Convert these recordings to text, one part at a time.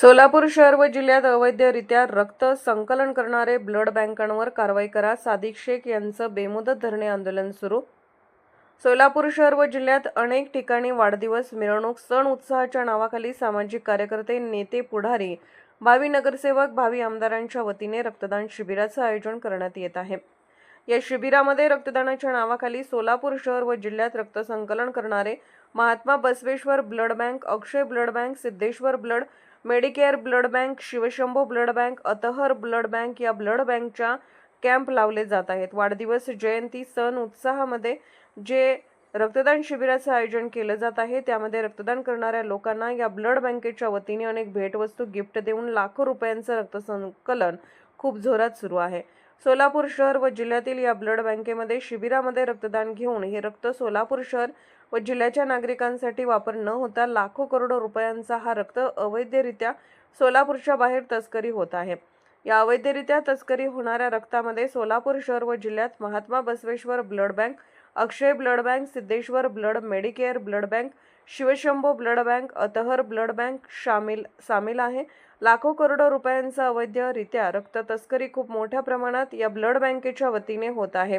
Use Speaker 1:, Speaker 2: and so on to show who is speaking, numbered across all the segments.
Speaker 1: सोलापूर शहर व जिल्ह्यात अवैधरित्या रक्त संकलन करणारे ब्लड बँकांवर कारवाई करा सादिक शेख यांचं बेमुदत धरणे आंदोलन सुरू. सोलापूर शहर व जिल्ह्यात अनेक ठिकाणी वाढदिवस मिरवणूक सण उत्साहाच्या नावाखाली सामाजिक कार्यकर्ते नेते पुढारी भावी नगरसेवक भावी आमदारांच्या वतीने रक्तदान शिबिराचं आयोजन करण्यात येत आहे. या शिबिरामध्ये रक्तदानाच्या नावाखाली सोलापूर शहर व जिल्ह्यात रक्त संकलन करणारे Mahatma Basaveshwar blood bank Akshay blood bank Siddheshwar blood Medicare blood bank Shivshambho blood bank Athar blood bank या ब्लड बँकच्या कॅम्प लावले जात आहेत. वाढदिवस जयंती सण उत्साहामध्ये जे रक्तदान शिबिराचं आयोजन केलं जात आहे त्यामध्ये रक्तदान करणाऱ्या लोकांना या ब्लड बँकेच्या वतीने अनेक भेटवस्तू गिफ्ट देऊन लाखो रुपयांचं रक्तसंकलन खूप जोरात सुरू आहे. सोलापूर शहर व जिल्ह्यातील या ब्लड बँकेमध्ये शिबिरामध्ये रक्तदान घेऊन हे रक्त सोलापूर शहर व जिल्ह्याच्या नागरिकांसाठी वापर न होता लाखो करोडो रुपयांचा हा रक्त अवैधरित्या सोलापूरच्या बाहेर तस्करी होत आहे. या अवैधरित्या तस्करी होणाऱ्या रक्तामध्ये सोलापूर शहर व जिल्ह्यात Mahatma Basaveshwar blood bank Akshay blood bank Siddheshwar blood Medicare blood bank Shivshambho blood bank Athar blood bank शामिल सामील आहे. लाखो करोडो रुपयांचा अवैधरित्या रक्त तस्करी खूप मोठ्या प्रमाणात या ब्लड बँकेच्या वतीने होत आहे.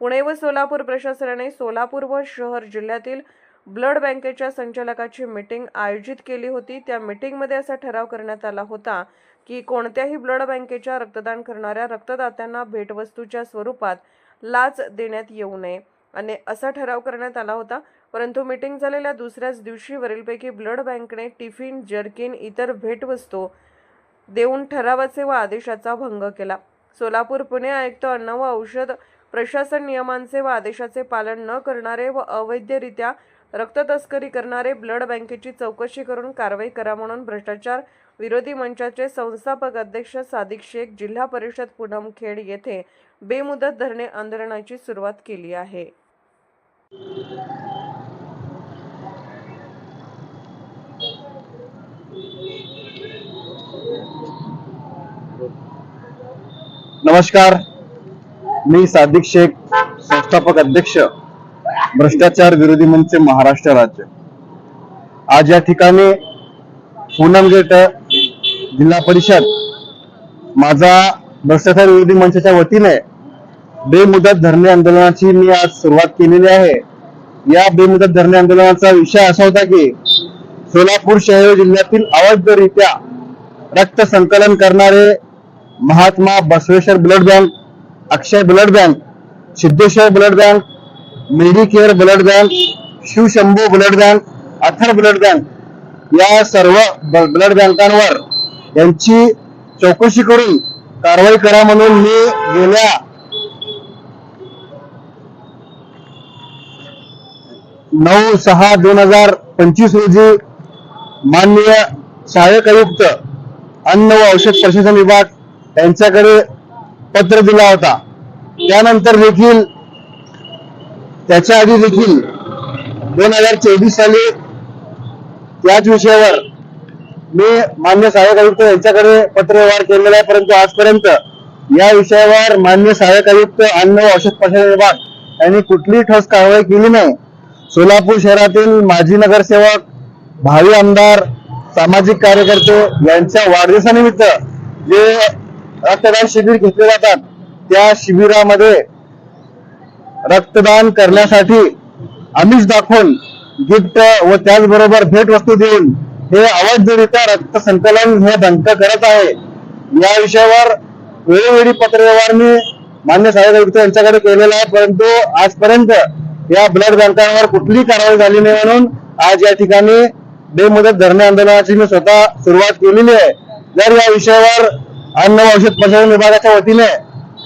Speaker 1: पुणे व सोलापूर प्रशासनाने सोलापूर व शहर जिल्ह्यातील ब्लड बँकेच्या संचालकाची मीटिंग आयोजित केली होती. त्या मीटिंगमध्ये असा ठराव करण्यात आला होता की कोणत्याही ब्लड बँकेच्या रक्तदान करणाऱ्या रक्तदात्यांना भेटवस्तूच्या स्वरूपात लाच देण्यात येऊ नये. आणि असा ठराव करण्यात आला होता. परंतु मीटिंग झालेल्या दुसऱ्याच दिवशी वरीलपैकी ब्लड बँकने टिफिन जर्किन इतर भेटवस्तू देऊन ठरावाचे व आदेशाचा भंग केला. सोलापूर पुणे आयुक्त अन्न व औषध प्रशासन नियमांचे व आदेशाचे पालन न करणारे व अवैधरित्या रक्त तस्करी करणारे ब्लड बँकेची चौकशी करून कारवाई करा म्हणून भ्रष्टाचार विरोधी मंचाचे संस्थापक अध्यक्ष सादिक शेख जिल्हा परिषद पुनमखेड येथे बेमुदत धरणे आंदोलनाची सुरुवात केली आहे.
Speaker 2: नमस्कार. मी सादिक शेख संस्थापक अध्यक्ष भ्रष्टाचार विरोधी मंच महाराष्ट्र राज्य. आज या ठिकाणी पूनम गेट जिल्हा परिषद माझा भ्रष्टाचार विरोधी मंचाच्या वतीने बेमुदत धरणे आंदोलनाची मी आज सुरुवात केलेली आहे. या बेमुदत धरणे आंदोलनाचा विषय असा होता की सोलापूर शहर जिल्ह्यातील अवैधरित्या रक्त संकलन करणारे Mahatma Basaveshwar blood bank Akshay blood bank Siddheshwar blood bank Medicare blood bank Shivshambhu blood bank Athar blood bank या सर्व ब- ब्लड बँकांवर यांची चौकशी करून कारवाई करा म्हणून मी गेल्या नऊ सहा दोन हजार पंचवीस रोजी माननीय सहाय्यक आयुक्त अन्न व औषध प्रशासन विभाग यांच्याकडे पत्र दिला होता. त्यानंतर देखील त्याच्या आधी देखील दोन हजार चोवीस साली त्याच विषयावर मी मान्य सहाय्यक आयुक्त यांच्याकडे पत्रव्यवहार केलेला आहे परंतु आजपर्यंत या विषयावर मान्य सहाय्यक आयुक्त अन्न व औषध प्रशासन विभाग यांनी कुठलीही ठोस कारवाई केली नाही. सोलापूर शहरातील माजी नगरसेवक भावी आमदार सामाजिक कार्यकर्ते यांच्या वाढदिवसानिमित्त जे रक्तदान शिबिर घेतले जातात त्या शिबिरामध्ये रक्तदान करण्यासाठी आमिष दाखवून गिफ्ट व त्याचबरोबर भेटवस्तू देऊन हे अवैधरित्या रक्त संकलन हे धंक करत आहे. या विषयावर वेळोवेळी पत्रव्यवहार मी मान्य सहाय्यक आयुक्त यांच्याकडे केलेला आहे परंतु आजपर्यंत या ब्लड बँकांवर कुठलीही कारवाई झाली नाही म्हणून आज या ठिकाणी बेमुदत धरणे आंदोलनाची मी स्वतः सुरुवात केलेली आहे. जर या विषयावर अन्न व औषध प्रशासन विभागाच्या वतीने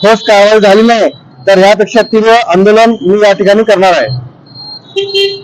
Speaker 2: ठोस कारवाई झाली नाही तर यापेक्षा तीव्र आंदोलन मी या ठिकाणी करणार आहे.